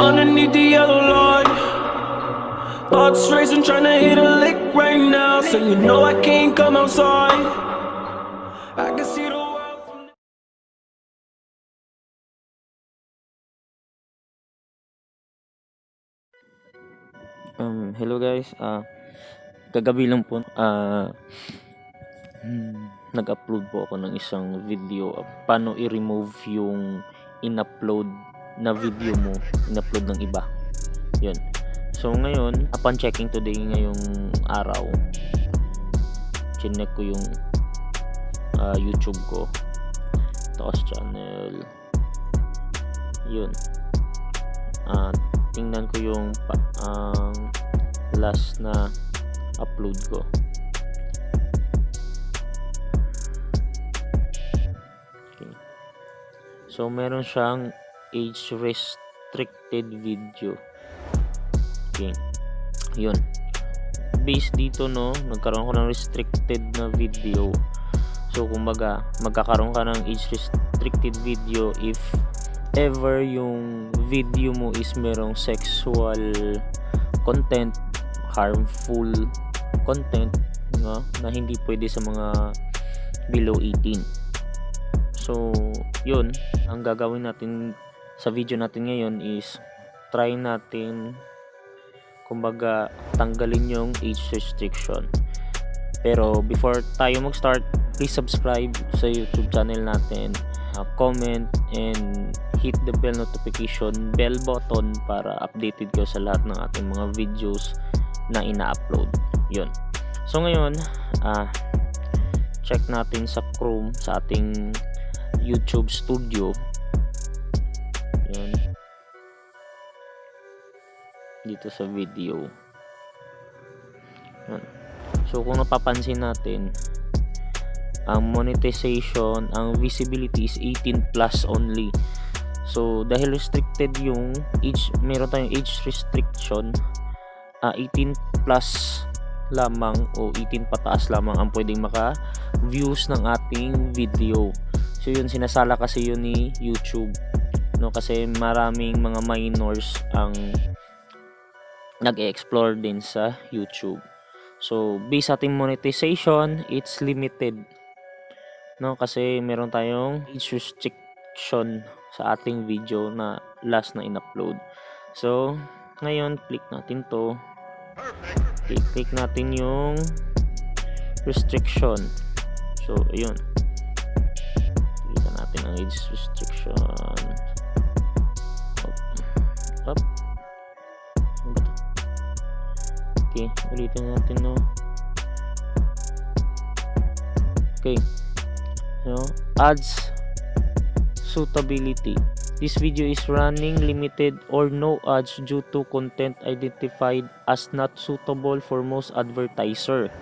underneath the yellow light. Thoughts racing, trying to hit a lick right now. So you know I can't come outside. I can see the world Um, hello guys. Ah, kagabi lang po ah hmm, nag-upload po ako ng isang video ah, paano i-remove yung in-upload na video mo, in-upload ng iba. 'Yun. So ngayon, upon checking today ngayong araw, chinek ko yung ah, YouTube ko. Taos channel. 'Yun. Ah, tingnan ko yung ang last na upload ko. Okay. So meron siyang age restricted video. Okay. Yun. Based dito no, nagkaroon ko ng restricted na video. So kumbaga, magkakaroon ka ng age restricted video if ever yung video mo is merong sexual content, harmful content no, na hindi pwede sa mga below 18. So, yun, ang gagawin natin sa video natin ngayon is try natin kumbaga tanggalin yung age restriction. Pero before tayo mag-start, please subscribe sa YouTube channel natin. Uh, comment and hit the bell notification bell button para updated kayo sa lahat ng ating mga videos na ina-upload. Yun. So ngayon, ah check natin sa Chrome sa ating YouTube Studio. Dito sa video. Yun. So kung napapansin natin, ang monetization, ang visibility is 18 plus only. So dahil restricted yung age, meron tayong age restriction, ah 18 plus lamang o 18 pataas lamang ang pwedeng maka views ng ating video. So yun sinasala kasi yun ni YouTube. No kasi maraming mga minors ang nag-explore din sa YouTube. So based sa ating monetization, it's limited. No kasi meron tayong age restriction sa ating video na last na in-upload. So ngayon click natin to Okay, click natin yung restriction. So, ayun. Click natin ang age restriction. Up. Up. Okay, ulitin natin no. Okay. So, ads suitability. This video is running limited or no ads due to content identified as not suitable for most advertiser.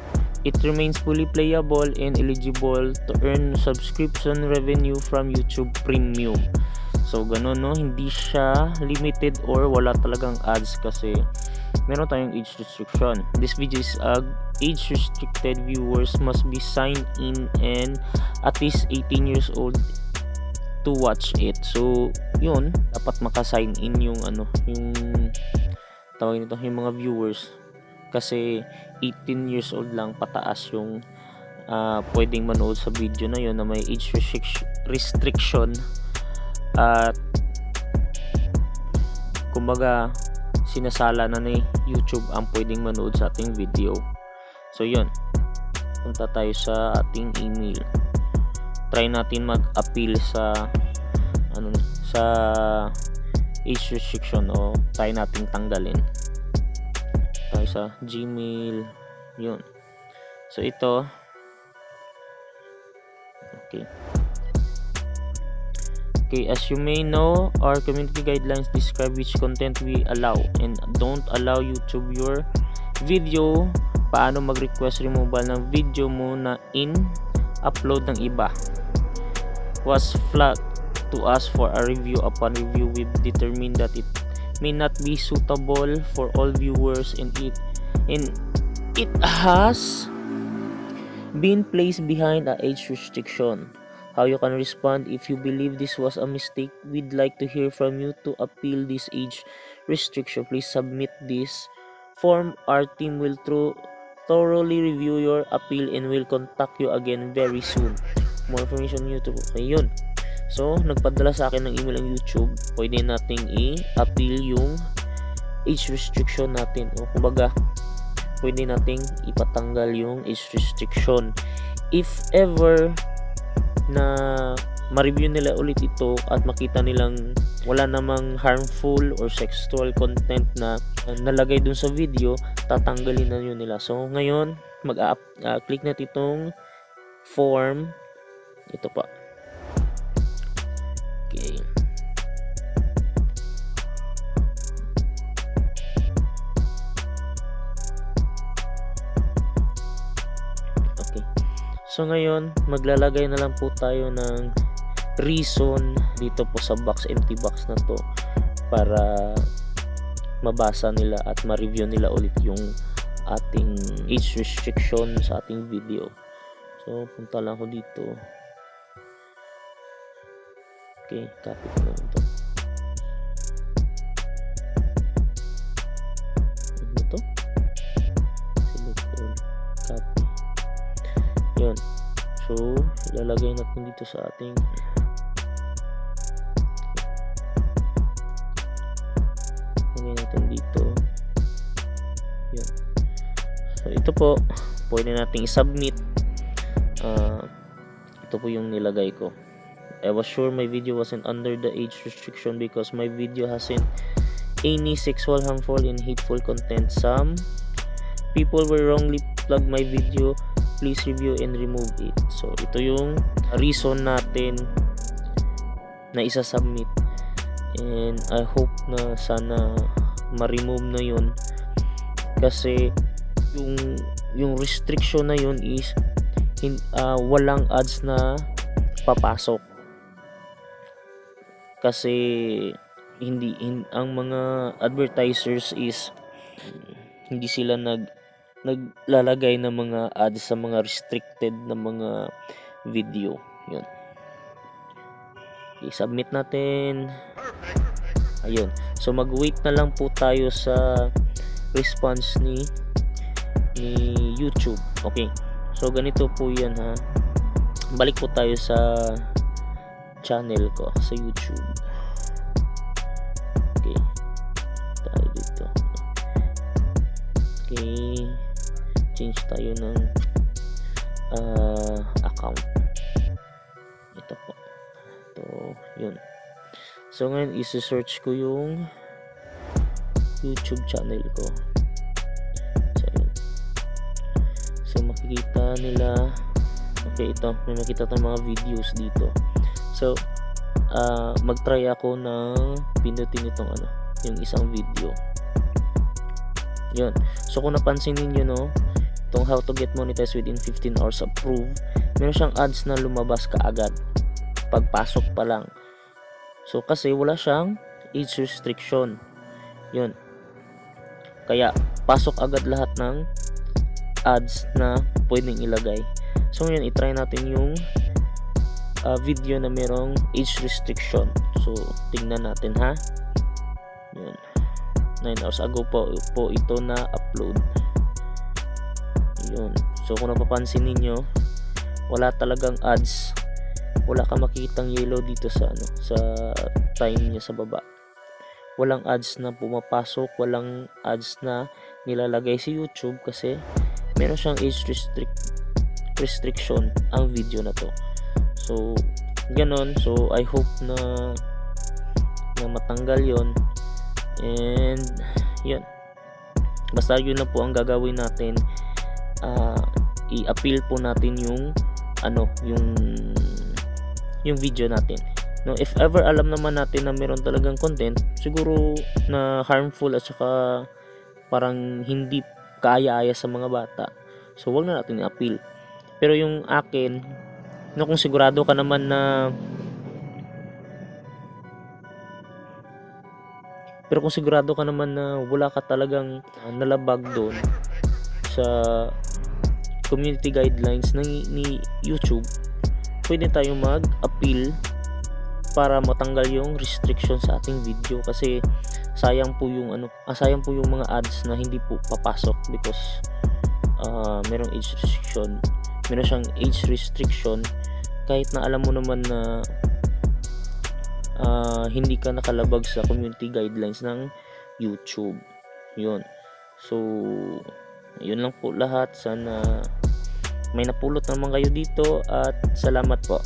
It remains fully playable and eligible to earn subscription revenue from YouTube Premium. So ganun no, hindi siya limited or wala talagang ads kasi meron tayong age restriction. This video is uh, age restricted viewers must be signed in and at least 18 years old to watch it. So, yun, dapat maka-sign in yung ano, yung tawag nito, yung mga viewers kasi 18 years old lang pataas yung ah, pwedeng manood sa video na yun na may age restric- restriction at kumbaga sinasala na ni YouTube ang pwedeng manood sa ating video. So, yun. Punta tayo sa ating email. Try natin mag-appeal sa ano sa age restriction o try nating tanggalin. Tayo sa Gmail. Yun. So ito. Okay okay as you may know our community guidelines describe which content we allow and don't allow YouTube your video paano mag-request removal ng video mo na in upload ng iba was flagged to us for a review. Upon review, we determined that it may not be suitable for all viewers and it and it has been placed behind a age restriction. How you can respond. If you believe this was a mistake we'd like to hear from you to appeal this age restriction. Please submit this form. Our team will through thoroughly review your appeal and will contact you again very soon. More information on YouTube. Okay yun so nagpadala sa akin ng email ang YouTube. Pwede nating i-appeal yung age restriction natin. O kumbaga pwede nating ipatanggal yung age restriction. If ever na ma-review nila ulit ito at makita nilang wala namang harmful or sexual content na uh, nalagay dun sa video, tatanggalin na yun nila. So, ngayon, mag-click na itong form. Ito pa. So ngayon, maglalagay na lang po tayo ng reason dito po sa box, empty box na to para mabasa nila at ma-review nila ulit yung ating age restriction sa ating video. So, punta lang ako dito. Okay, copy ko na ito. So, ilalagay natin dito sa ating lagay natin dito. Yun. So, ito po, pwede nating i-submit. Ah, ito po yung nilagay ko. I was sure my video wasn't under the age restriction because my video hasn't any sexual, harmful, and hateful content. Some people will wrongly plug my video. Please review and remove it. So, ito yung reason natin na isa-submit. And I hope na sana ma-remove na yun. Kasi yung yung restriction na yun is hin, ah, walang ads na papasok. Kasi hindi hin, ang mga advertisers is hindi sila nag naglalagay ng mga ads sa mga restricted na mga video. Yun. I-submit natin. Ayun. So mag-wait na lang po tayo sa response ni ni YouTube. Okay. So ganito po 'yan ha. Balik po tayo sa channel ko sa YouTube. Okay. Tayo dito. Okay. Change tayo ng ah, account. Ito po. Ito, yun. So ngayon isi-search ko yung YouTube channel ko. So yun. So makikita nila Okay, ito. May makita tayong mga videos dito. So, ah mag-try ako ng pindutin itong ano, yung isang video. Yun. So, kung napansin ninyo, no, itong how to get monetized within 15 hours approve, meron siyang ads na lumabas kaagad. Pagpasok pa lang. So, kasi wala siyang age restriction. Yun. Kaya, pasok agad lahat ng ads na pwedeng ilagay. So, ngayon, itry natin yung uh, video na merong age restriction. So, tingnan natin ha. Yun. 9 hours ago po, po ito na upload. Yun. So, kung napapansin ninyo, wala talagang ads. Wala ka makitang yellow dito sa ano, sa time niya sa baba. Walang ads na pumapasok, walang ads na nilalagay sa YouTube kasi meron siyang age restrict restriction ang video na to. So, ganon. So, I hope na na matanggal yon And, yun. Basta yun na po ang gagawin natin. Ah, i-appeal po natin yung ano, yung yung video natin. No, if ever alam naman natin na meron talagang content, siguro na harmful at saka parang hindi kaaya-aya sa mga bata. So, wag na natin i-appeal. Pero yung akin, no, kung sigurado ka naman na pero kung sigurado ka naman na wala ka talagang nalabag doon sa community guidelines ng ni YouTube pwede tayo mag-appeal para matanggal yung restriction sa ating video kasi sayang po yung ano ah, sayang po yung mga ads na hindi po papasok because ah, merong age restriction. Meron siyang age restriction. Kahit na alam mo naman na ah, hindi ka nakalabag sa community guidelines ng YouTube. Yun. So yun lang po lahat. Sana may napulot naman kayo dito at salamat po